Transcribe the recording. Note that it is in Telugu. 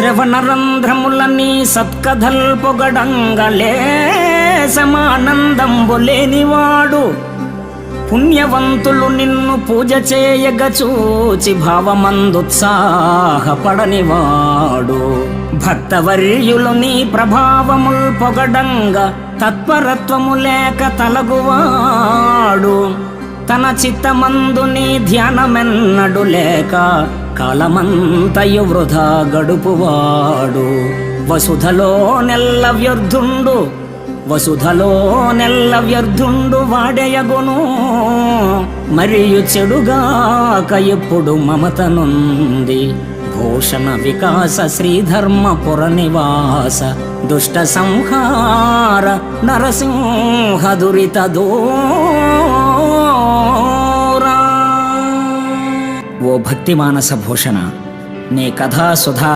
శ్రవణరంధ్రములన్నీ సత్కథల్ పొగడంగలే సమానందంబు లేనివాడు. పుణ్యవంతులు నిన్ను పూజ చేయగ చూచి భావమందుత్సాహపడనివాడు. భక్తవర్యులు నీ ప్రభావముల్ పొగడంగా తత్పరత్వము లేక తలగువాడు. తన చిత్తమందు నీ ధ్యానమెన్నడు లేక కాలమంతయు వృధా గడుపువాడు? వసుధలో నెల్ల వ్యర్థుండు వసుధలో నెల్ల వ్యర్థుండు వాడేయగును. మరియు చెడుగాక ఎప్పుడు మమతనుంది? భూషణ వికాస శ్రీధర్మపుర నివాస దుష్ట సంహార నరసింహ దురిత దూరా ఓ భక్తి మానస భూషణ. నీ కథా సుధా